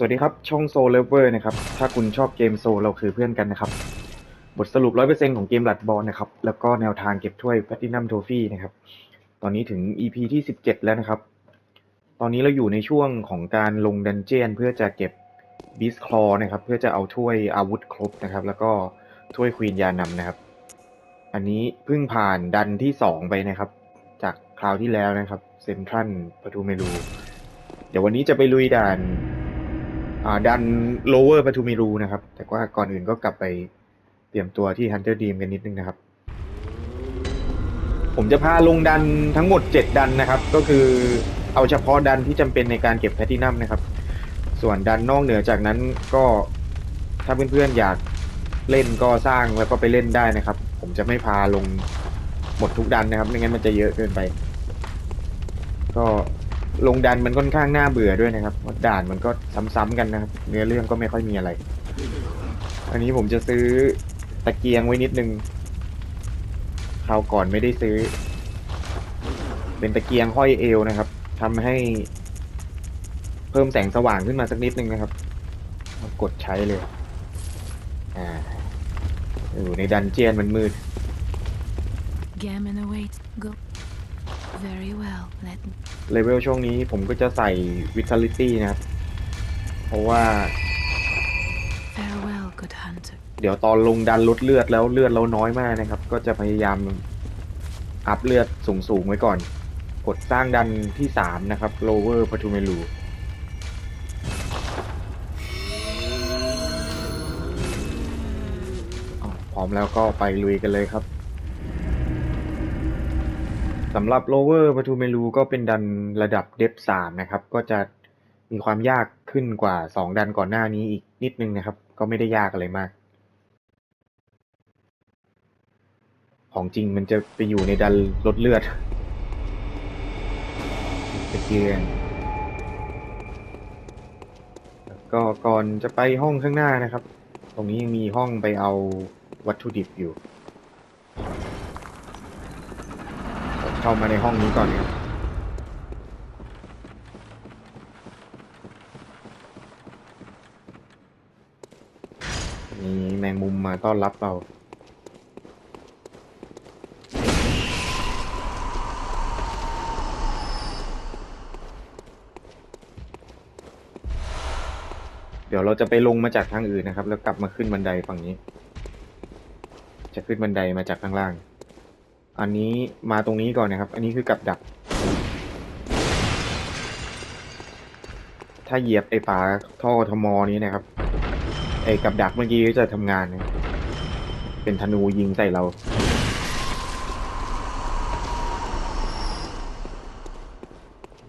สวัสดีครับ ช่องโซลเลเวอร์นะครับ ถ้าคุณชอบเกมโซเราคือเพื่อนกันนะครับ บทสรุป 100%ของเกมหลัดบอลนะครับ แล้วก็แนวทางเก็บถ้วยแพตตินัมโทฟี่นะครับ ตอนนี้ถึง EP ที่ 17 แล้วนะครับ ตอนนี้เราอยู่ในช่วงของการลงดันเจียน เพื่อจะเก็บบิสคลอนะครับ เพื่อจะเอาถ้วยอาวุธครบนะครับ แล้วก็ถ้วยควีนยานำนะครับ อันนี้เพิ่งผ่านดันที่ 2 ไปนะครับ จากคราวที่แล้วนะครับเซนทรัลปทุมเมรูเดี๋ยววันนี้จะไปลุยด่าน ดันโลเวอร์ปทุมิรูนะครับ แต่ว่าก่อนอื่นก็กลับไปเตรียมตัวที่ Hunter Dream กันนิดนึงนะครับ ผมจะพาลงดันทั้งหมด 7 ดันนะครับ ก็คือเอาเฉพาะดันที่จำเป็นในการเก็บแพลตินัมนะครับ ส่วนดันนอกเหนือจากนั้นก็ถ้าเพื่อนๆอยากเล่นก็สร้างแล้วก็ไปเล่นได้นะครับ ผมจะไม่พาลงหมดทุกดันนะครับไม่งั้นมันจะเยอะเกินไป ก็ ลงดันมันค่อนข้างน่าเบื่อด้วยนะครับเพราะด่านมันก็ซ้ำๆกันนะครับเนื้อเรื่องก็ไม่ค่อยมีอะไร อันนี้ผมจะซื้อตะเกียงไว้นิดนึงคราวก่อนไม่ได้ซื้อ เป็นตะเกียงห้อยเอวนะครับทำให้ เพิ่มแสงสว่างขึ้นมาสักนิดนึงนะครับกดใช้เลย อ่าอยู่ในดันเจียนมันมืด Gammon awaits. Go. Very well. Let me. เลเวลช่วงนี้ผมก็จะใส่ Vitality นะครับ เพราะว่า Farewell, good hunter. เดี๋ยวตอนลงดันลดเลือดแล้วเลือดเราน้อยมากนะครับ ก็จะพยายามอัพเลือดสูงๆไว้ก่อน กดสร้างดันที่ 3 นะครับ lower p a t u m e l u อ้าวพร้อมแล้วก็ไปลุยกันเลยครับ สำหรับ lower p a t u m e l u ก็เป็นดันระดับ depth 3นะครับ ก็จะมีความยากขึ้นกว่า2ดันก่อนหน้านี้อีกนิดนึงนะครับ ก็ไม่ได้ยากอะไรมาก ของจริงมันจะไปอยู่ในดันลดเลือดตะเกียงก็ก่อนจะไปห้องข้างหน้านะครับ ตรงนี้ยังมีห้องไปเอาวัตถุดิบอยู่ เข้ามาในห้องนี้ก่อนครับมีแมงมุมมาต้อนรับเราเดี๋ยวเราจะไปลงมาจากทางอื่นนะครับ แล้วกลับมาขึ้นบันไดฝั่งนี้ จะขึ้นบันไดมาจากข้างล่าง อันนี้มาตรงนี้ก่อนนะครับ อันนี้คือกับดัก ถ้าเหยียบไอ้ฝาท่อทมอนี้นะครับ ไอ้กับดักเมื่อกี้จะทำงานนะเป็นธนูยิงใส่เรา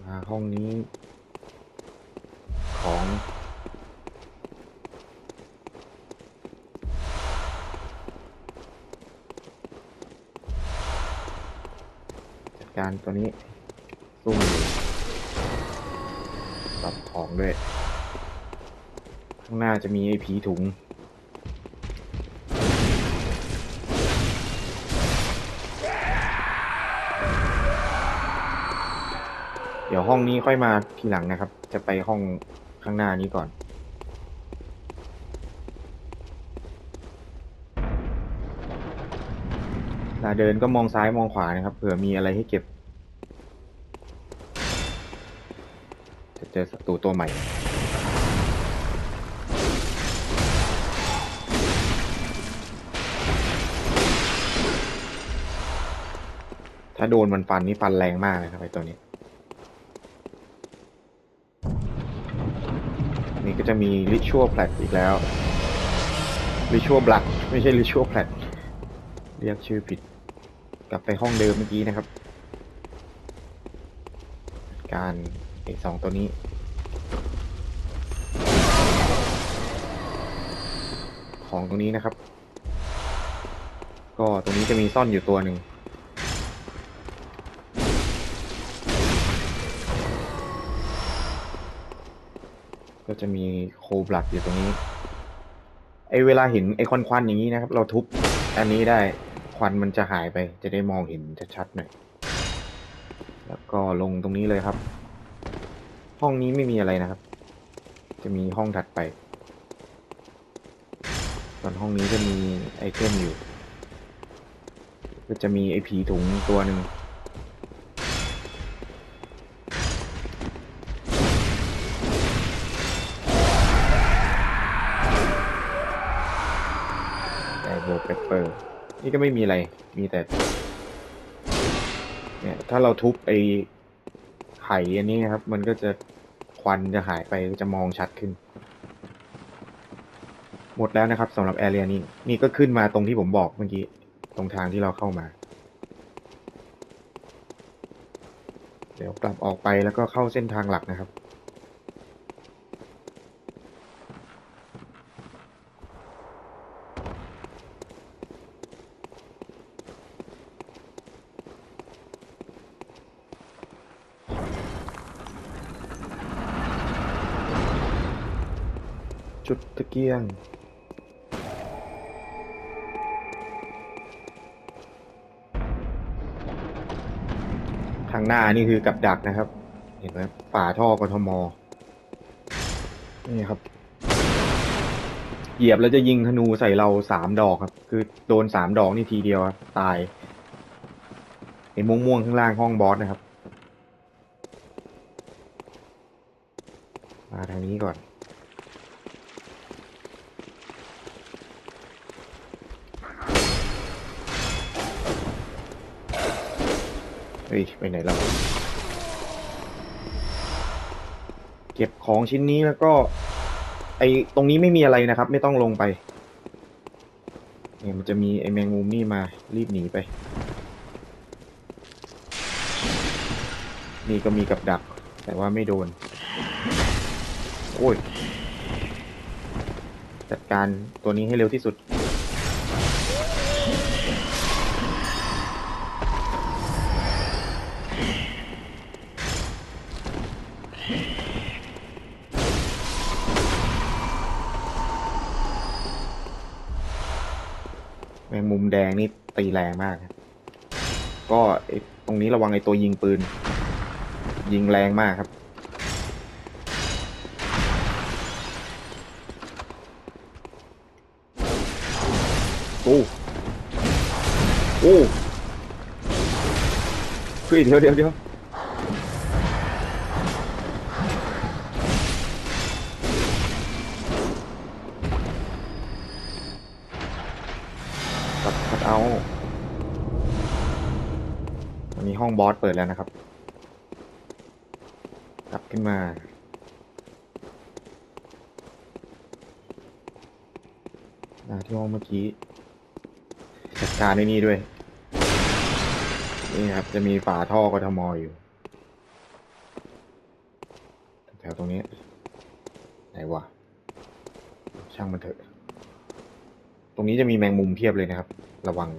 มาห้องนี้ของ การตัวนี้ซุ่มอยู่จับของด้วย ข้างหน้าจะมีไอ้ผีถุง เดี๋ยวห้องนี้ค่อยมาทีหลังนะครับ จะไปห้องข้างหน้านี้ก่อนาเดินก็มองซ้ายมองขวานะครับ เผื่อมีอะไรให้เก็บ จะเจอศัตรูตัวใหม่ ถ้าโดนมันฟันนี่ฟันแรงมากนะครับไอ้ตัวนี้ นี่ก็จะมี Ritual Plat อีกแล้ว Ritual Blood ไม่ใช่ Ritual Plat เรียกชื่อผิด กลับไปห้องเดิมเมื่อกี้นะครับ การไอ้สองตัวนี้ ของตรงนี้นะครับ ก็ตรงนี้จะมีซ่อนอยู่ตัวหนึ่งก็จะมีโคบลัดอยู่ตรงนี้ไอเวลาเห็นไอควันควันๆอย่างนี้นะครับ เราทุบอันนี้ได้ ควันมันจะหายไป จะได้มองเห็นชัดๆหน่อย แล้วก็ลงตรงนี้เลยครับ ห้องนี้ไม่มีอะไรนะครับ จะมีห้องถัดไป ส่วนห้องนี้จะมีไอเทมอยู่ ก็จะมีไอผีถุงตัวหนึ่ง นี่ก็ไม่มีอะไร มีแต่ เนี่ย ถ้าเราทุบไอไข่อันนี้ครับ มันก็จะควันจะหายไปจะมองชัดขึ้น หมดแล้วนะครับสำหรับแอเรียนี้นี่ก็ขึ้นมาตรงที่ผมบอกเมื่อกี้ ตรงทางที่เราเข้ามา เดี๋ยวกลับออกไปแล้วก็เข้าเส้นทางหลักนะครับ จุดตะเกียง ทางหน้านี่คือกับดักนะครับ เห็นไหมฝาท่อกทมนี่ครับ เหยียบแล้วจะยิงธนูใส่เราสามดอกครับ คือโดนสามดอกนี่ทีเดียวครับตายไอ้ม่วงๆข้างล่างห้องบอสนะครับ มาทางนี้ก่อน เฮ้ย ไปไหนแล้วเก็บของชิ้นนี้แล้วก็ ไอตรงนี้ไม่มีอะไรนะครับ ไม่ต้องลงไปเนี่ยมันจะมีไอแมงมุมนี่มารีบหนีไป นี่ก็มีกับดัก แต่ว่าไม่โดน โอ้ย จัดการตัวนี้ให้เร็วที่สุด มงมุมแดงนี่ตีแรงมากครับ ก็ตรงนี้ระวังไอ้ตัวยิงปืน ยิงแรงมากครับโอ้โอ้เฮ้ยเดี๋ยวเดี๋ยวเดี๋ยว องบอสเปิดแล้วนะครับ กลับขึ้นมา ที่ห้องเมื่อกี้จัดการในนี่ด้วย นี่ครับ จะมีฝาท่อกทมอยู่ แถวตรงนี้ ไหนวะ ช่างมันเถอะ ตรงนี้จะมีแมงมุมเพียบเลยนะครับ ระวัง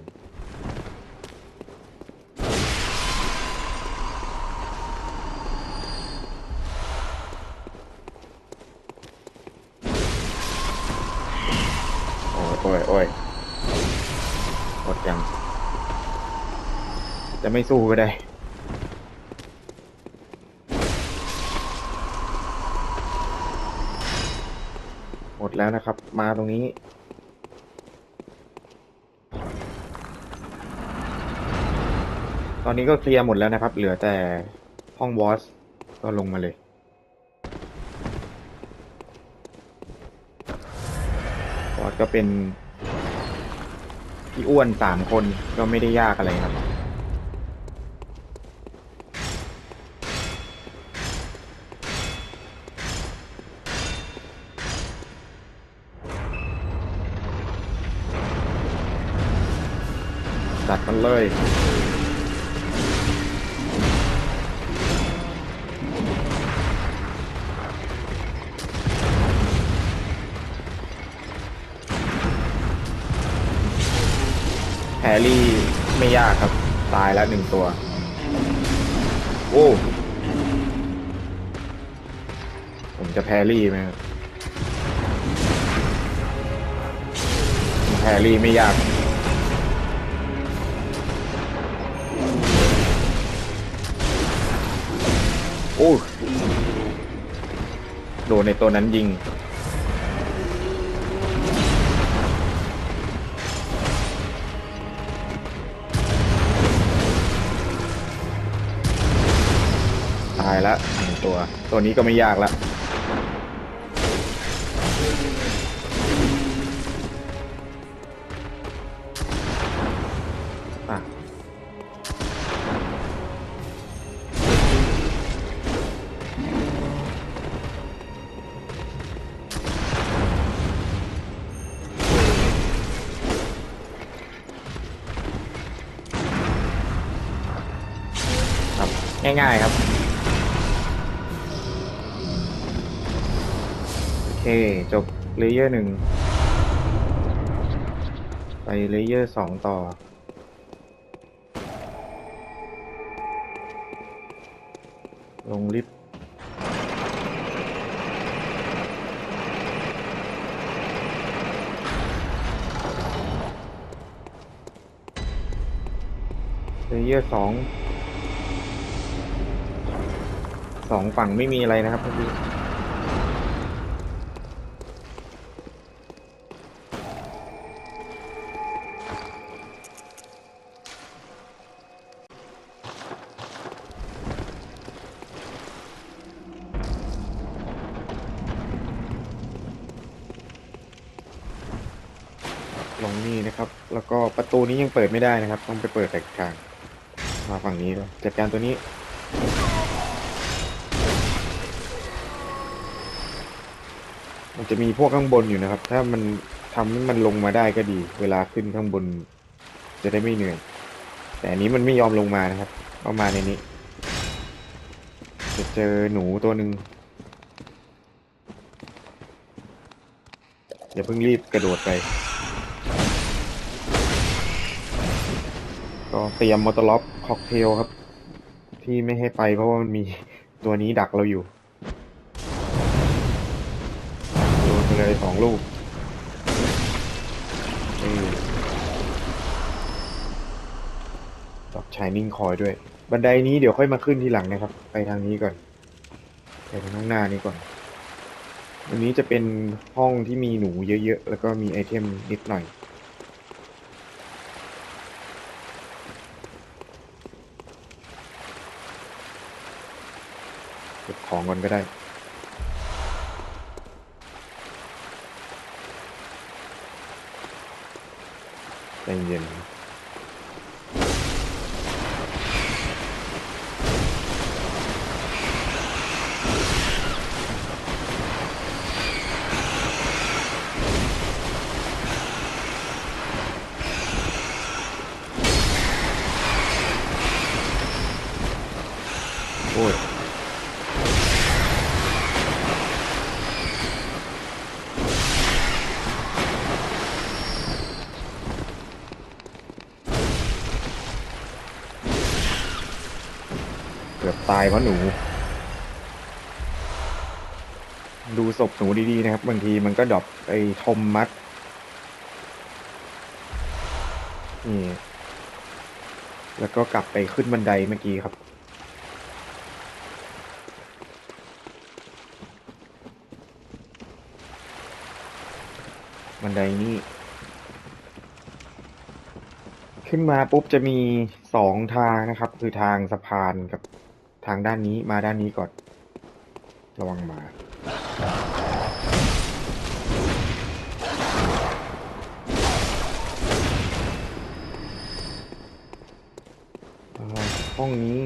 จะไม่สู้ก็ได้ หมดแล้วนะครับ มาตรงนี้ ตอนนี้ก็เคลียร์หมดแล้วนะครับ เหลือแต่ห้องบอสก็ลงมาเลยบอสก็เป็นพี่อ้วนสามคนก็ไม่ได้ยากอะไรครับ มันเลย แฮร์รี่ไม่ยากครับ ตายแล้วหนึ่งตัว โอ้ผมจะแพรรี่ไหมครับแพรรี่ไม่ยาก อ้โดนในตัวนั้นยิง ตายละหนึ่งตัว ตัวนี้ก็ไม่ยากละอะ อร์หนึ่งไปเลเยอร์สองต่อ ลงลิฟต์เลเยอร์สองสองฝั่งไม่มีอะไรนะครับเตูนี้ยังเปิดไม่ได้นะครับ ต้องไปเปิดแต่กลางมาฝั่งนี้เลยจัดการตัวนี้ มันจะมีพวกข้างบนอยู่นะครับ ถ้ามันทำให้มันลงมาได้ก็ดี เวลาขึ้นข้างบน จะได้ไม่เหนื่อย แต่อันนี้มันไม่ยอมลงมานะครับเข้ามาในนี้ จะเจอหนูตัวหนึ่งอย่าเพิ่งรีบกระโดดไป ก็เตรียมมอเตอร์ล็อกค็อกเทลครับ ที่ไม่ให้ไปเพราะว่ามันมีตัวนี้ดักเราอยู่โดนไปเลยสองลูกเออดอกชายนิ่งคอยด้วย บันไดนี้เดี๋ยวค่อยมาขึ้นทีหลังนะครับ ไปทางนี้ก่อน ไปทางข้างหน้านี้ก่อนอันนี้จะเป็นห้องที่มีหนูเยอะๆ แล้วก็มีไอเทมนิดหน่อย เก็บ ของก่อนก็ได้ ใจเย็น ตายเพราะหนู ดูศพหนูดีๆนะครับบางทีมันก็ดรอปไอ้ทอมมัดนี่แล้วก็กลับไปขึ้นบันไดเมื่อกี้ครับ บันไดนี้ ขึ้นมาปุ๊บจะมีสองทางนะครับ คือทางสะพานกับ ทางด้านนี้มาด้านนี้ก่อน ระวังหมา ห้องนี้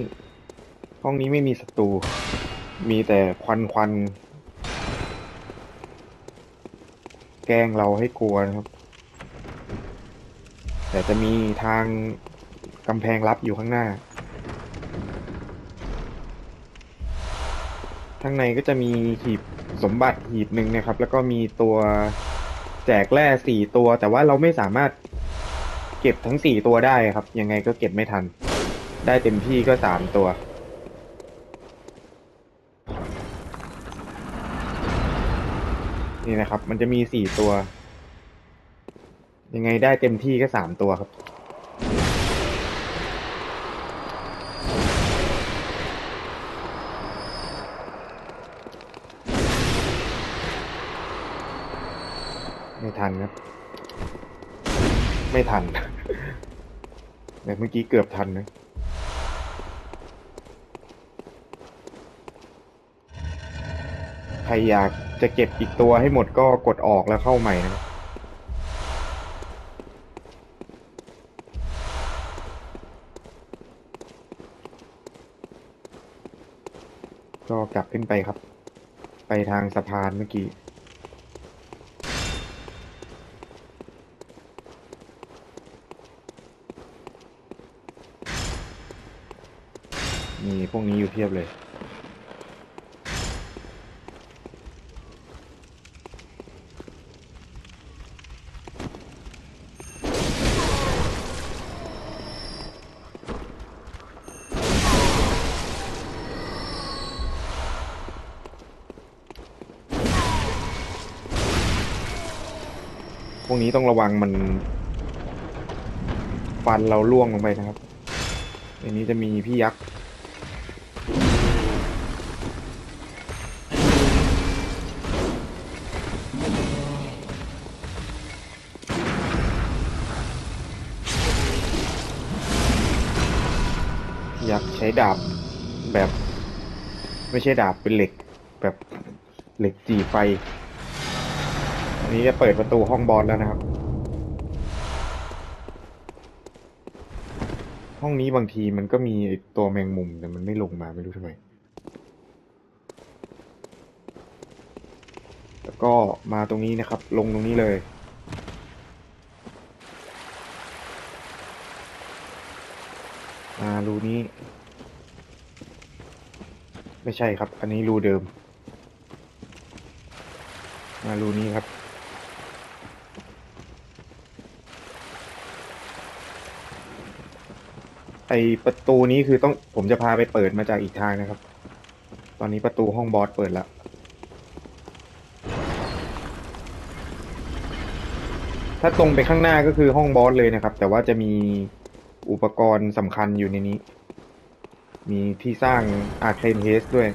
ห้องนี้ไม่มีศัตรู มีแต่ควันควัน แกล้งเราให้กลัวนะครับ แต่จะมีทางกำแพงลับอยู่ข้างหน้า ข้างในก็จะมีหีบสมบัติหีบหนึ่งนะครับ แล้วก็มีตัวแจกแร่สี่ตัว แต่ว่าเราไม่สามารถเก็บทั้งสี่ตัวได้ครับ ยังไงก็เก็บไม่ทัน ได้เต็มที่ก็สามตัวนี่นะครับ มันจะมีสี่ตัว ยังไงได้เต็มที่ก็สามตัวครับ ทันครับ ไม่ทันแต่เมื่อกี้เกือบทันนะใครอยากจะเก็บอีกตัวให้หมดก็กดออกแล้วเข้าใหม่นะก็กลับขึ้นไปครับ ไปทางสะพานเมื่อกี้ มีพวกนี้อยู่เพียบเลย พวกนี้ต้องระวังมันฟันเราล่วงลงไปนะครับในนี้จะมีพี่ยักษ์ แบบ ไม่ใช่ดาบเป็นเหล็ก แบบเหล็กจีไฟ อันนี้จะเปิดประตูห้องบอสแล้วนะครับ ห้องนี้บางทีมันก็มีตัวแมงมุมแต่มันไม่ลงมาไม่รู้ทำไม แล้วก็มาตรงนี้นะครับ ลงตรงนี้เลยมารูนี้ ไม่ใช่ครับ อันนี้รูเดิม มารูนี้ครับ ไอประตูนี้คือต้องผมจะพาไปเปิดมาจากอีกทางนะครับ ตอนนี้ประตูห้องบอสเปิดแล้วถ้าตรงไปข้างหน้าก็คือห้องบอสเลยนะครับ แต่ว่าจะมีอุปกรณ์สำคัญอยู่ในนี้ มีที่สร้างอาร์เคนเฮสด้วย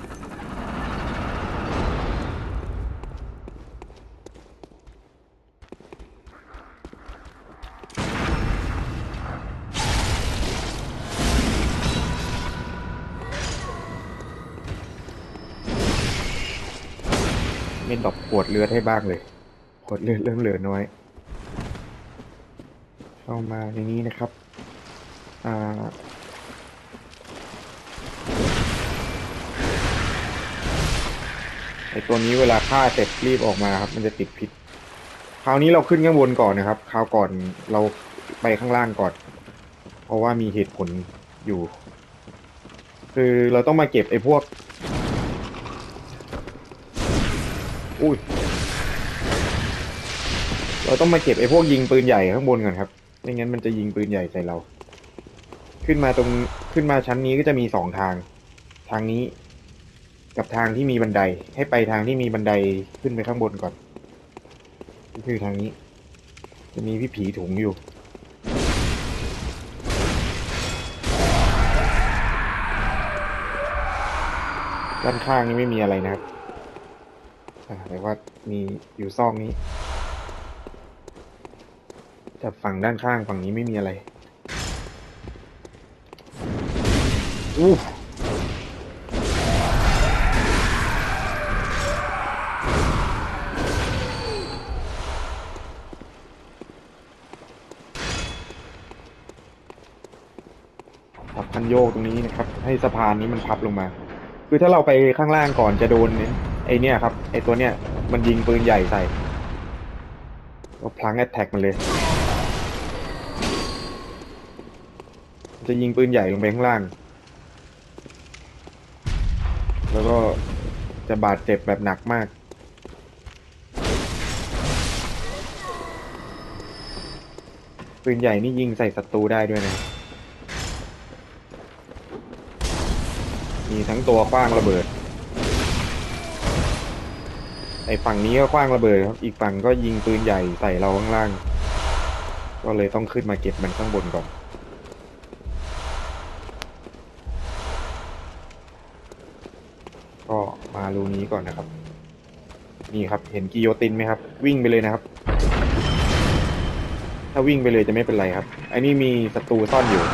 ไม่ดอกขวดเลือดให้บ้างเลย ขวดเลือดเริ่มเหลือน้อย เข้ามาในนี้นะครับ อ่า ไอตัวนี้เวลาฆ่าเสร็จรีบออกมาครับ มันจะติดพิษ คราวนี้เราขึ้นข้างบนก่อนนะครับ คราวก่อนเราไปข้างล่างก่อน เพราะว่ามีเหตุผลอยู่ คือเราต้องมาเก็บไอ้พวก อุ้ย เราต้องมาเก็บไอ้พวกยิงปืนใหญ่ข้างบนก่อนครับ ไม่งั้นมันจะยิงปืนใหญ่ใส่เรา ขึ้นมาตรงขึ้นมาชั้นนี้ก็จะมีสองทาง ทางนี้ กับทางที่มีบันได ให้ไปทางที่มีบันไดขึ้นไปข้างบนก่อนก็คือทางนี้ จะมีพี่ผีถุงอยู่ ด้านข้างนี้ไม่มีอะไรนะครับแต่ว่ามีอยู่ซอกนี้แต่ฝั่งด้านข้างฝั่งนี้ไม่มีอะไรอู้ โยกตรงนี้นะครับ ให้สะพานนี้มันพับลงมา คือถ้าเราไปข้างล่างก่อนจะโดนไอเนี่ยครับไอตัวเนี้ยมันยิงปืนใหญ่ใส่ก็พลังแอตแทกมันเลย จะยิงปืนใหญ่ลงไปข้างล่าง แล้วก็จะบาดเจ็บแบบหนักมากปืนใหญ่นี่ยิงใส่ศัตรูได้ด้วยนะ มีทั้งตัวคว้างระเบิด ไอ้ฝั่งนี้ก็คว้างระเบิดครับ อีกฝั่งก็ยิงปืนใหญ่ใส่เราข้างล่าง ก็เลยต้องขึ้นมาเก็บมันข้างบนก่อนก็มารูนี้ก่อนนะครับ นี่ครับ เห็นกิโยตินไหมครับ วิ่งไปเลยนะครับ ถ้าวิ่งไปเลยจะไม่เป็นไรครับ อันนี้มีศัตรูซ่อนอยู่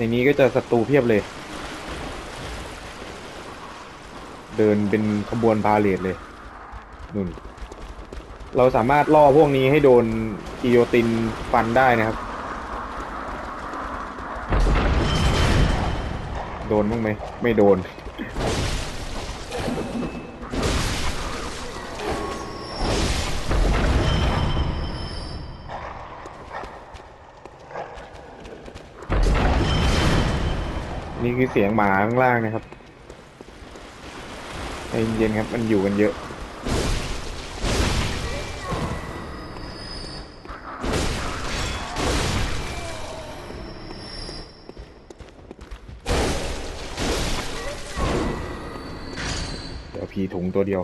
ในนี้ก็จะศัตรูเพียบเลย เดินเป็นขบวนพาเลทเลยนุ่น เราสามารถล่อพวกนี้ให้โดนกิโยตินฟันได้นะครับ โดนบ้างไหมไม่โดน นี่คือเสียงหมาข้างล่างนะครับใจเย็นๆครับ มันอยู่กันเยอะเดี๋ยวพีถุงตัวเดียว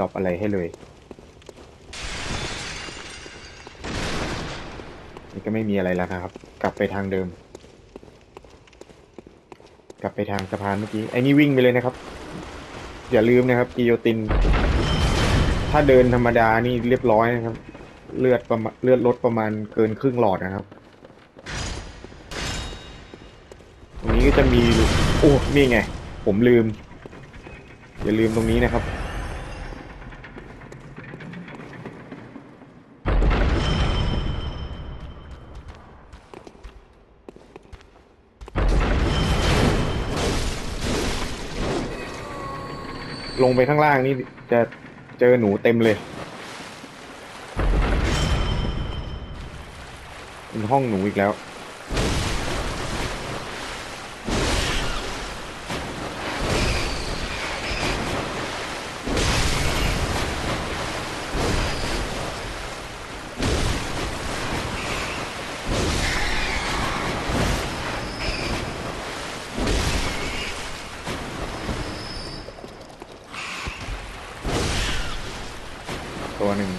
ดรอปอะไรให้เลยนี่ก็ไม่มีอะไรแล้วนะครับ กลับไปทางเดิม กลับไปทางสะพานเมื่อกี้ไอ้นี่วิ่งไปเลยนะครับ อย่าลืมนะครับกิโยติน ถ้าเดินธรรมดานี่เรียบร้อยนะครับ เลือดประมาณเลือดลดประมาณเกินครึ่งหลอดนะครับตรงนี้ก็จะมี โอ้ นี่ไง ผมลืม อย่าลืมตรงนี้นะครับ ลงไปข้างล่างนี่จะเจอหนูเต็มเลยเป็นห้องหนูอีกแล้วหนึ่ง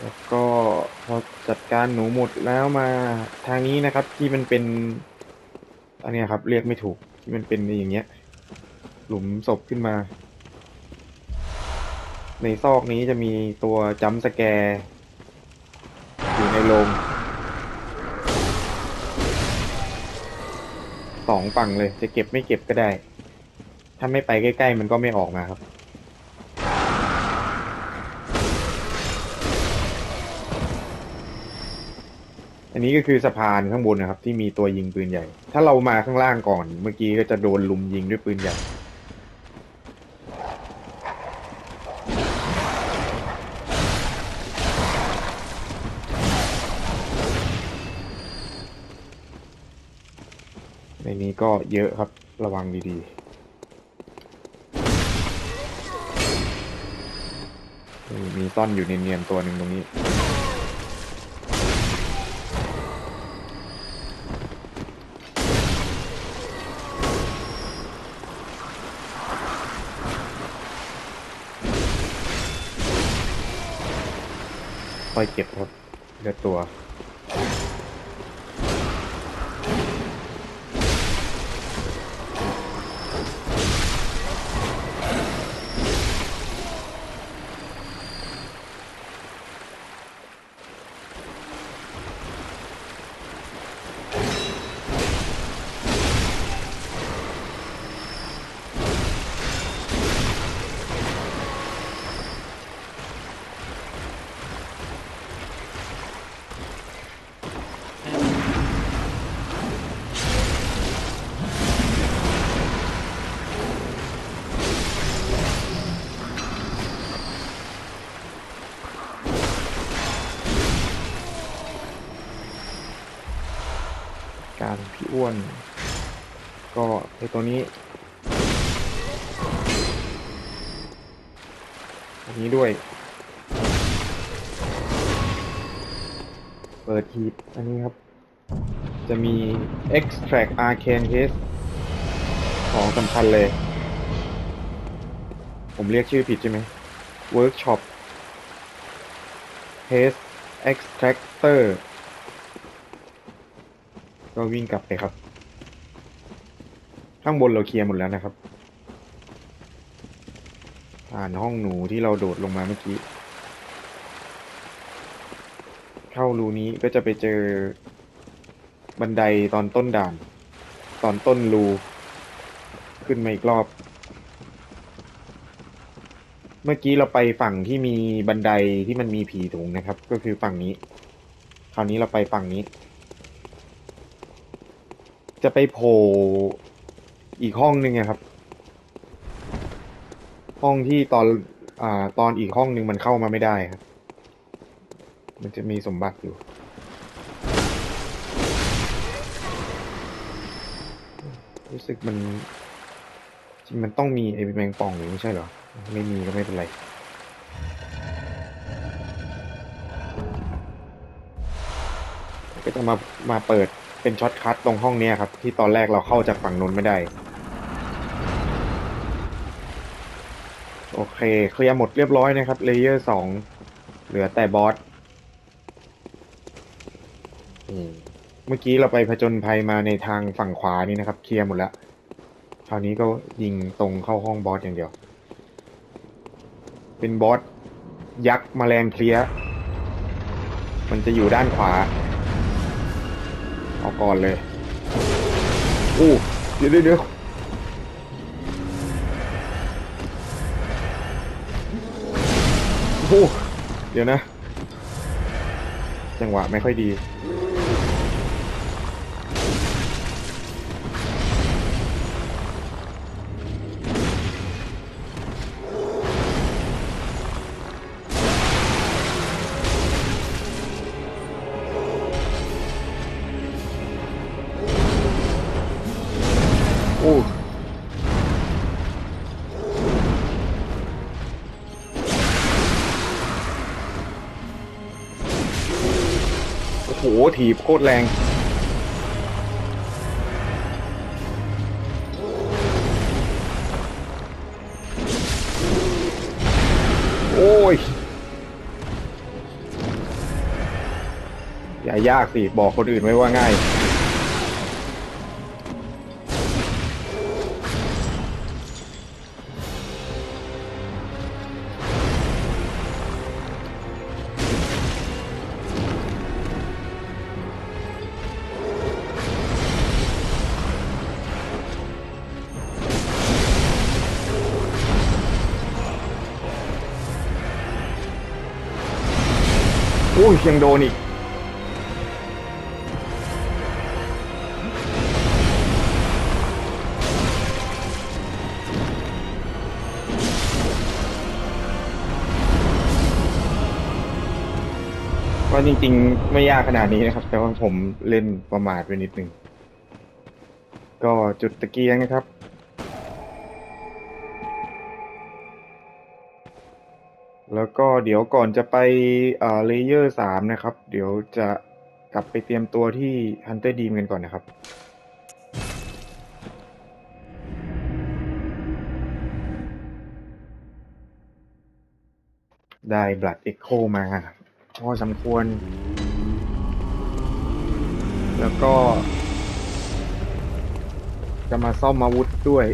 แล้วก็พอจัดการ หมดแล้วมาทางนี้นะครับ ที่มันเป็น อันนี้ครับ เรียกไม่ถูกที่มันเป็นอย่างเงี้ย หลุมศพขึ้นมา ในซอกนี้จะมีตัวจัมสแกร์อยู่ในโรงสองฝั่งเลย จะเก็บไม่เก็บก็ได้ ถ้าไม่ไปใกล้ ๆ มันก็ไม่ออกมาครับ นนี้ก็คือสะพานข้างบนนะครับ ที่มีตัวยิงปืนใหญ่ ถ้าเรามาข้างล่างก่อน เมื่อกี้ก็จะโดนลุมยิงด้วยปืนใหญ่ ในนี้ก็เยอะครับระวังดีๆ มีซ่อนอยู่เนียนๆตัวหนึ่งตรงนี้ ค่อยเก็บรถเลือดตัว การพี่อ้วน ก็ไอตัวนี้อันนี้ด้วย เปิดหีบอันนี้ครับ จะมี extract arcane case ของสำคัญเลย ผมเรียกชื่อผิดใช่ไหม workshop test extractor ก็วิ่งกลับไปครับ ข้างบนเราเคลียร์หมดแล้วนะครับ ผ่านห้องหนูที่เราโดดลงมาเมื่อกี้ เข้ารูนี้ก็จะไปเจอบันไดตอนต้นด่าน ตอนต้นรู ขึ้นมาอีกรอบ เมื่อกี้เราไปฝั่งที่มีบันไดที่มันมีผีถุงนะครับ ก็คือฝั่งนี้ คราวนี้เราไปฝั่งนี้ จะไปโผล่อีกห้องหนึ่งครับ ห้องที่ตอนอ่าตอนอีกห้องหนึ่งมันเข้ามาไม่ได้ครับ มันจะมีสมบัติอยู่ รู้สึกมัน จริงมันต้องมีไอ้แมงป่องอยู่ไม่ใช่เหรอ ไม่มีก็ไม่เป็นไรก็จะมามาเปิด เป็นช็อตคัทตรงห้องเนี้ยครับ ที่ตอนแรกเราเข้าจากฝั่งนู้นไม่ได้ โอเคเคลียร์หมดเรียบร้อยนะครับเลเยอร์สองเหลือแต่บอสเมื่อกี้เราไปผจญภัยมาในทางฝั่งขวานี่นะครับ เคลียร์หมดแล้วคราวนี้ก็ยิงตรงเข้าห้องบอสอย่างเดียว เป็นบอสยักษ์แมลงเพลี้ยมันจะอยู่ด้านขวา เอาก่อนเลยอู้เดี๋ยวเดี๋ยวเดี๋ยวโอ้เดี๋ยวนะ จังหวะไม่ค่อยดี ถีบโคตรแรง โอ้ย อย่ายากสิ บอกคนอื่นไว้ว่าง่าย อุ้ยยังโดนอีกก็จริงๆ ไม่ยากขนาดนี้นะครับ แต่ว่าผมเล่นประมาทไปนิดนึง ก็จุดตะเกียงนะครับ แล้วก็เดี๋ยวก่อนจะไปเอ่อเลเยอร์สามนะครับ เดี๋ยวจะกลับไปเตรียมตัวที่ Hunter Deem กันก่อนนะครับได้ Blood Echo มาพอสมควร แล้วก็ จะมาซ่อมอาวุธด้วย